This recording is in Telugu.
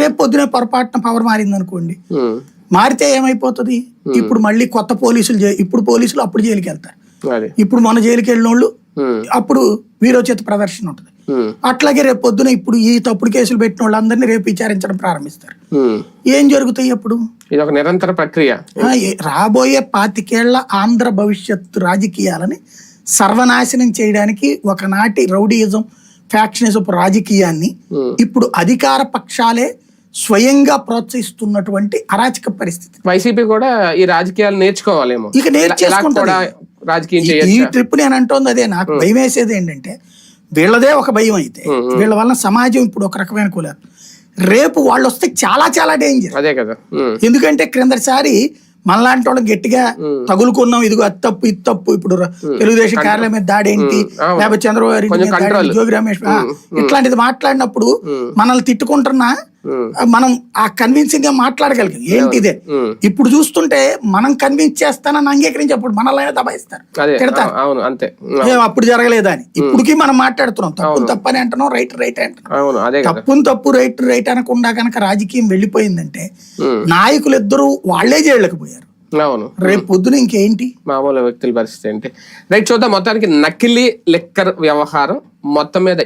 రేపు పొద్దునే పొరపాటున పవర్ మారింది అనుకోండి మారితే ఏమైపోతుంది? ఇప్పుడు మళ్ళీ కొత్త పోలీసులు ఇప్పుడు పోలీసులు అప్పుడు జైలుకి వెళ్తారు ఇప్పుడు మన జైలుకి వెళ్ళిన వాళ్ళు అప్పుడు వీరోచిత ప్రదర్శన ఉంటుంది. అట్లాగే రేపు పొద్దున ఇప్పుడు ఈ తప్పుడు కేసులు పెట్టిన వాళ్ళందరినీ రేపు విచారించడం ప్రారంభిస్తారు. ఏం జరుగుతాయి అప్పుడు? ఇది ఒక నిరంతర ప్రక్రియ. రాబోయే పాతికేళ్ళ ఆంధ్ర భవిష్యత్తు రాజకీయాలని సర్వనాశనం చేయడానికి ఒకనాటి రౌడీయిజం ఫ్యాక్షనిజం రాజకీయాన్ని. ఇప్పుడు అధికార పక్షాలే స్వయంగా ప్రోత్సహిస్తున్నటువంటి అరాచక పరిస్థితి. వైసీపీ కూడా ఈ రాజకీయాలు నేర్చుకోవాలేమో. ఇక రాజకీయం ఈ- ట్రిప్ నేను అంటోంది అదే నాకు భయం వేసేది ఏంటంటే వీళ్ళదే ఒక భయం అయితే వీళ్ళ వల్ల సమాజం ఇప్పుడు ఒక రకమైన కూలారు. రేపు వాళ్ళు వస్తే చాలా చాలా డేంజర్ అదే కదా. ఎందుకంటే క్రిందటిసారి మనలాంటి వాళ్ళకి గట్టిగా తగులుకున్నాం ఇదిగో అది తప్పు ఇది తప్పు ఇప్పుడు తెలుగుదేశం కార్యాలయం మీద దాడి ఏంటి అవును. లేకపోతే చంద్రబాబు జోగి రమేష్ ఇట్లాంటిది మాట్లాడినప్పుడు మనల్ని తిట్టుకుంటున్నా మనం ఆ కన్విన్సింగ్గా మాట్లాడగలిగాం. ఏంటి ఇదే. ఇప్పుడు చూస్తుంటే మనం కన్విన్స్ చేస్తానని అంగీకరించేప్పుడు మనల్ని దబాయిస్తారు. తిడతారు. అంతే. అప్పుడు జరగలేదా అని ఇప్పటికీ మనం మాట్లాడుతున్నాం. తప్పు తప్పని అంటున్నాం రైట్ రైట్ అంటున్నాం. తప్పుని తప్పు రైట్ రైట్ అనకుండా కనుక రాజకీయం వెళ్ళిపోయిందంటే నాయకులు ఇద్దరు వాళ్ళే జైళ్ళకి పోయారు. అవును. రేపు పొద్దున ఇంకేంటి? మామూలు వ్యక్తుల పరిస్థితి ఏంటి? రైట్ చూద్దాం. మొత్తానికి నకిలీ లిక్కర్ వ్యవహారం మొత్తం మీద